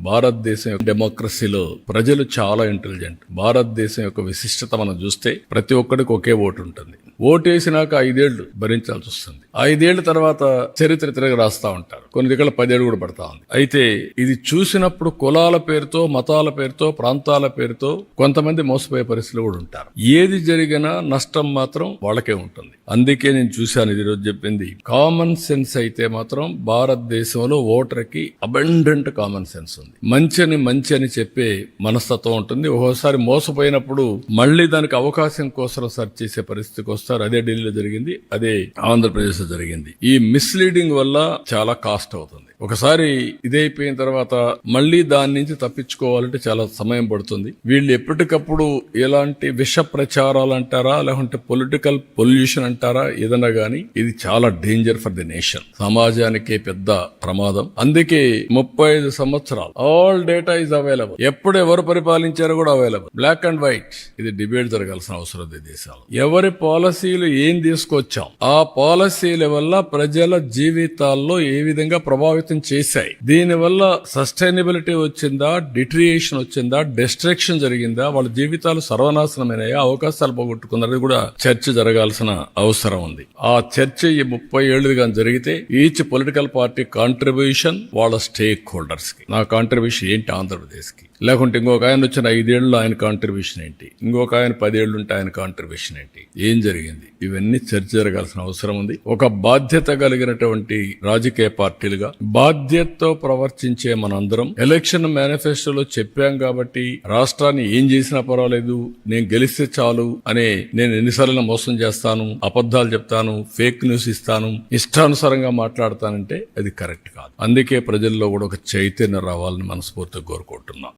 భారతదేశం యొక్క డెమోక్రసీలో ప్రజలు చాలా ఇంటెలిజెంట్ భారతదేశం యొక్క విశిష్టత మనం చూస్తే ప్రతి ఒక్కడికి ఒకే ఓటు ఉంటుంది. ఓటు వేసినాక ఐదేళ్ళు భరించాల్సి వస్తుంది. ఐదేళ్ళ తర్వాత చరిత్ర తిరగ రాస్తా ఉంటారు. కొన్ని దగ్గర పదేళ్ళు కూడా పడతా ఉంది. అయితే ఇది చూసినప్పుడు కులాల పేరుతో మతాల పేరుతో ప్రాంతాల పేరుతో కొంతమంది మోసపోయే పరిస్థితులు కూడా ఉంటారు. ఏది జరిగినా నష్టం మాత్రం వాళ్ళకే ఉంటుంది. అందుకే నేను చూశాను ఇది రోజు చెప్పింది. కామన్ సెన్స్ అయితే మాత్రం భారతదేశంలో ఓటర్కి అబండెంట్ కామన్ సెన్స్ ఉంది. మంచి అని మంచి అని చెప్పే మనస్తత్వం ఉంటుంది. ఒక్కోసారి మోసపోయినప్పుడు మళ్ళీ దానికి అవకాశం కోసం సెర్చ్ చేసే పరిస్థితికి వస్తారు. అదే ఢిల్లీలో జరిగింది. అదే ఆంధ్రప్రదేశ్ లో జరిగింది. ఈ మిస్లీడింగ్ వల్ల చాలా కాస్ట్ అవుతుంది. ఒకసారి ఇదైపోయిన తర్వాత మళ్ళీ దాని నుంచి తప్పించుకోవాలంటే చాలా సమయం పడుతుంది. వీళ్ళు ఎప్పటికప్పుడు ఎలాంటి విష ప్రచారాలు అంటారా లేకుంటే పొలిటికల్ పొల్యూషన్ అంటారా ఏదన్నా గానీ ఇది చాలా డేంజర్ ఫర్ ది నేషన్ సమాజానికే పెద్ద ప్రమాదం. అందుకే ముప్పై ఐదు సంవత్సరాలు ఆల్ డేటా ఇస్ అవైలబుల్ ఎప్పుడు ఎవరు పరిపాలించారో కూడా అవైలబుల్ బ్లాక్ అండ్ వైట్ ఇది డిబేట్ జరగాల్సిన అవసరం ఉంది దేశాలు ఎవరి పాలసీలు ఏం తీసుకొచ్చాం? ఆ పాలసీ పార్టీల వల్ల ప్రజల జీవితాల్లో ఏ విధంగా ప్రభావితం చేశాయి? దీని వల్ల సస్టైనబిలిటీ వచ్చిందా? డిట్రియేషన్ వచ్చిందా? డిస్ట్రక్షన్ జరిగిందా? వాళ్ళ జీవితాలు సర్వనాశనమైనాయా? అవకాశాలు పోగొట్టుకున్నది కూడా చర్చ జరగాల్సిన అవసరం ఉంది. ఆ చర్చ ఈ ముప్పై ఏళ్ళుగా జరిగితే ఈచ్ పొలిటికల్ పార్టీ కాంట్రిబ్యూషన్ వాళ్ళ స్టేక్ హోల్డర్స్కి నా కాంట్రిబ్యూషన్ ఏంటి ఆంధ్రప్రదేశ్కి లేకుంటే ఇంకొక ఆయన వచ్చిన ఐదేళ్ళు ఆయన కాంట్రిబ్యూషన్ ఏంటి? ఇంకొక ఆయన పదేళ్ళు ఉంటే ఆయన కాంట్రిబ్యూషన్ ఏంటి? ఏం జరిగింది? ఇవన్నీ చర్చ జరగాల్సిన అవసరం ఉంది. ఒక బాధ్యత కలిగినటువంటి రాజకీయ పార్టీలుగా బాధ్యతతో ప్రవర్తించే మనందరం ఎలక్షన్ మేనిఫెస్టోలో చెప్పాం కాబట్టి రాష్ట్రాన్ని ఏం చేసినా పర్వాలేదు నేను గెలిస్తే చాలు అనే నేను ఎన్నిసార్లు మోసం చేస్తాను అబద్ధాలు చెప్తాను ఫేక్ న్యూస్ ఇస్తాను ఇష్టానుసారంగా మాట్లాడతానంటే అది కరెక్ట్ కాదు. అందుకే ప్రజల్లో కూడా ఒక చైతన్యం రావాలని మనస్ఫూర్తిగా కోరుకుంటున్నాం.